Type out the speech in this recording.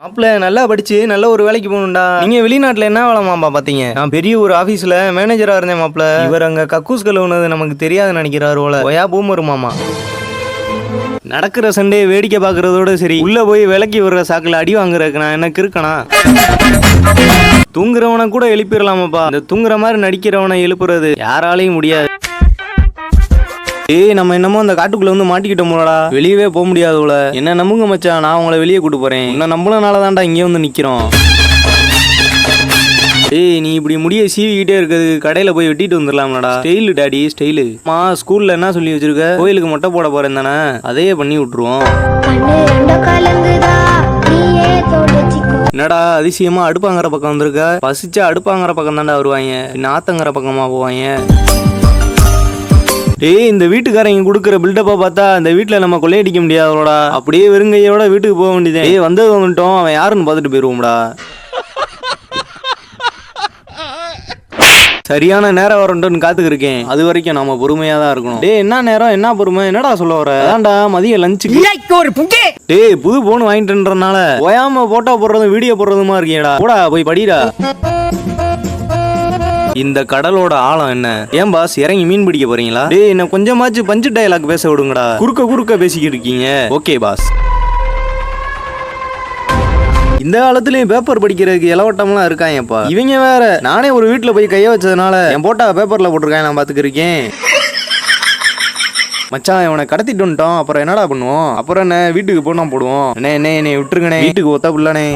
மாப்பிள்ள நல்லா படிச்சு நல்ல ஒரு வேலைக்கு போகணும்டா. நீங்க வெளிநாட்டுல என்ன வேலைமாப்பா பாத்தீங்க? நான் பெரிய ஒரு ஆபீஸ்ல மேனேஜரா இருந்தேன் மாப்பிள்ள. இவர் அங்க கக்கூஸ் கழுவுனது நமக்கு தெரியாது நினைக்கிறாரு போல. ஒயா பூமரு மாமா. நடக்கிற சண்டே வேடிக்கை பாக்குறதோட சரி. உள்ள போய் விலைக்கு வர்ற சாக்குல அடி வாங்குறதுக்கு நான் என்ன கிறுக்கனா? தூங்குறவனை கூட எழுப்பிடலாமாப்பா. இந்த தூங்குற மாதிரி நடிக்கிறவனை எழுப்புறது யாராலையும் முடியாது. ஏய் நம்ம என்னமோ அந்த காட்டுக்குள்ள வந்து மாட்டிக்கிட்டோம்லடா வெளியவே போக முடியாதுல என்ன நம்புங்க மச்சான் நான் உங்களை வெளியே கூட்டு போறேன். உன்னை நம்புனனால தான்டா இங்கே வந்து நிக்கிறோம். ஏய் நீ இப்படி முடிய சீவிக்கிட்டே இருக்கிறது கடையில போய் வெட்டிட்டு வந்துடலாம்லடா. Style daddy style. மா ஸ்கூல்ல என்ன சொல்லி வச்சிருக்க? கோயிலுக்கு மொட்டை போட போறேன் தானே? அதையே பண்ணி விட்டுருவோம். என்னடா அதிசயமா அடுப்பாங்கிற பக்கம் வந்திருக்க? பசிச்சா அடுப்பாங்கிற பக்கம் தான்டா வருவாங்க. நாத்தங்கிற பக்கமா போவாங்க. டேய் இந்த வீட்டுக்காரங்க கொடுக்குற பில்டப்பா பார்த்தா இந்த வீட்ல நம்ம கொள்ளையடிக்க முடியாதோடா அப்படியே வெறுங்கையோட வீட்டுக்கு போக வேண்டியது ஏய் வந்தது வந்துட்டோம் அவன் யாருன்னு பார்த்துட்டு போயிருவோம்டா. சரியான நேரம் வரட்டும்னு காத்துக்கு இருக்கேன் அது வரைக்கும் நாம பொறுமையா தான் இருக்கணும். டேய் என்ன நேரம்? என்ன பொறுமை? என்னடா சொல்ல வர? அதான்டா மதிய லஞ்சுக்கு டேய் புது போன் வாங்கிட்டுன்றனால ஓயாம போட்டோ போடுறதும் வீடியோ போடுறதுமா இருக்கீங்கடா. போடா போய் படிடா. இந்த கடலோட ஆழம் என்ன? ஏன் பாஸ் இறங்கி மீன் பிடிக்க போறீங்களா? டேய் என்ன கொஞ்சமாச்சும் பஞ்சு டயலாக் பேச விடுங்கடா. குறுக்க குறுக்க பேசிக்கிட்டு இருக்கீங்க. ஓகே பாஸ் இந்த காலத்துலயும் பேப்பர் படிக்கிறதுக்கு இளவட்டம்லாம் இருக்காங்கப்பா இவங்க வேற நானே ஒரு வீட்டுல போய் கைய வச்சதுனால என் போட்டா பேப்பர்ல போட்டிருக்கேன் நான் பாத்துக்கிருக்கேன். மச்சான் இவனை கடத்திட்டு வந்துட்டோம் அப்புறம் என்னடா பண்ணுவோம்? அப்புறம் என்ன வீட்டுக்கு போனா போடுவோம். என்ன என்ன என்னை விட்டுருங்கண்ணே. வீட்டுக்கு ஒத்த பிள்ளனே